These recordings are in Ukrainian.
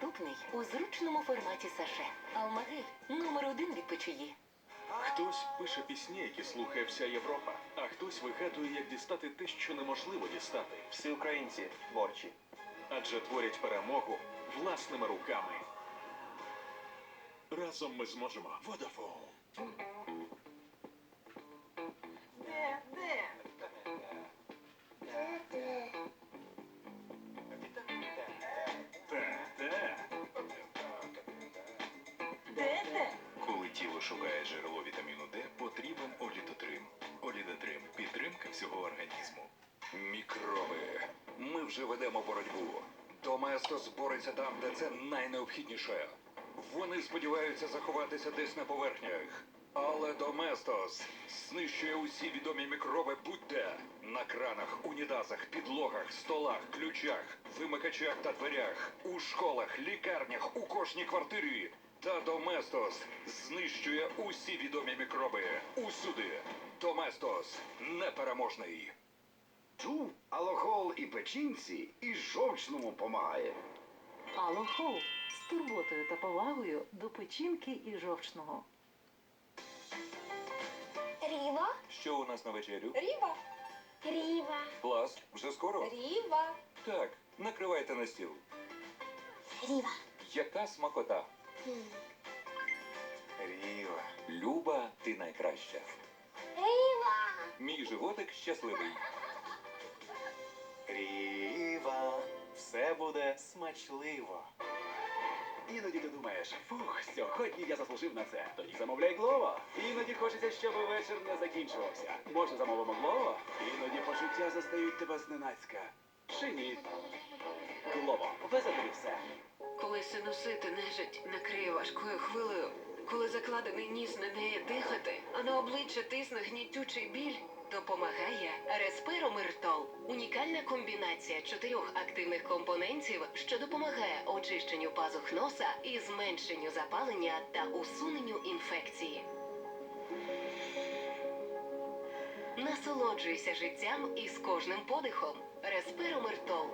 доступний у зручному форматі саше. Алмагель номер один від печії. Хтось пише пісні, які слухає вся Європа, а хтось вигадує, як дістати те, що неможливо дістати. Всі українці творчі. Адже творять перемогу власними руками. Разом ми зможемо. Vodafone. Шукає джерело вітаміну Д, потрібен олідотрим. Олідотрим підтримка всього організму. Мікроби. Ми вже ведемо боротьбу. Доместос бореться там, де це найнеобхідніше. Вони сподіваються заховатися десь на поверхнях. Але Доместос знищує усі відомі мікроби будь-де. На кранах, унітазах, підлогах, столах, ключах, вимикачах та дверях, у школах, лікарнях, у кожній квартирі. Та Доместос знищує усі відомі мікроби. Усюди. Доместос непереможний. Чув, алохол і печінці, і жовчному помагає. Алохол з турботою та повагою до печінки і жовчного. Ріва, Що у нас на вечерю? Ріва, Ріва, Клас, вже скоро? Ріва, Так, накривайте на стіл. Ріва. Яка смакота? Ріва. Люба, ти найкраща. Ріва. Мій животик щасливий. Ріва. Все буде смачливо. Іноді ти думаєш, фух, сьогодні я заслужив на це. Тоді замовляй глово. Іноді хочеться, щоб вечір не закінчувався. Може, замовимо глово? Іноді почуття застають тебе зненацька. Чи ні? Глово, везе тобі все. Коли синусити нежить накриє важкою хвилею, коли закладений ніс не дає дихати, а на обличчя тисне гнітючий біль, допомагає Респиромиртол. Унікальна комбінація чотирьох активних компонентів, що допомагає очищенню пазух носа і зменшенню запалення та усуненню інфекції. Насолоджуйся життям із кожним подихом. Респиромиртол.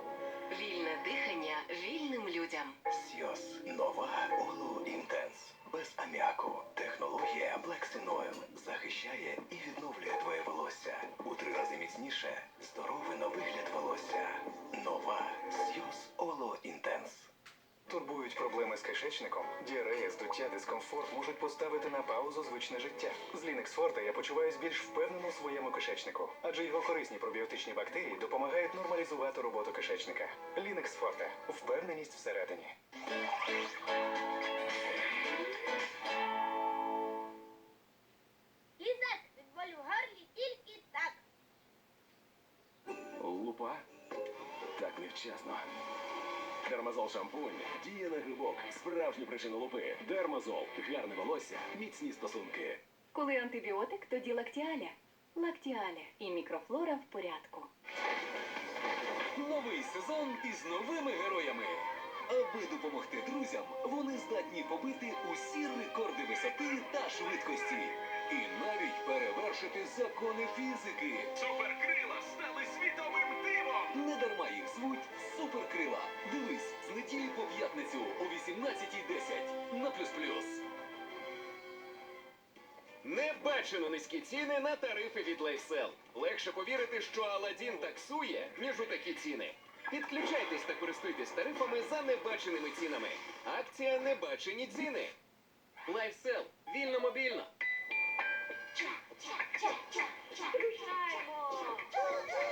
Вільне дихання вільним людям. Сйоз Нова Олу Інтенс. Без аміаку. Технологія Black Sin захищає і відновлює твоє волосся. У три рази міцніше. Кишечником, діарея, здуття, дискомфорт можуть поставити на паузу звичне життя. З Linux Forte я почуваюсь більш впевнено у своєму кишечнику, адже його корисні пробіотичні бактерії допомагають нормалізувати роботу кишечника. Linux Forte. впевненість всередині. Лізет від болю горлі тільки так. Лупа? Так невчасно. Дермазол шампунь діє на справжню причину лупи. Дермазол, гарне волосся, міцні стосунки. Коли антибіотик, тоді лактіаля. Лактіаля і мікрофлора в порядку. Новий сезон із новими героями. Аби допомогти друзям, вони здатні побити усі рекорди висоти та швидкості. І навіть перевершити закони фізики. Суперкрила стали світовим дивом! Не дарма їх звуть Суперкрила. Дивись з неділі по п'ятницю о 18.10 на плюс плюс. Небачено низькі ціни на тарифи від Лайсел. Легше повірити, що Аладін таксує, ніж у такі ціни. Підключайтесь та користуйтесь тарифами за небаченими цінами. Акція Небачені ціни. Лайфсел. Вільно мобільно. Рушаємо!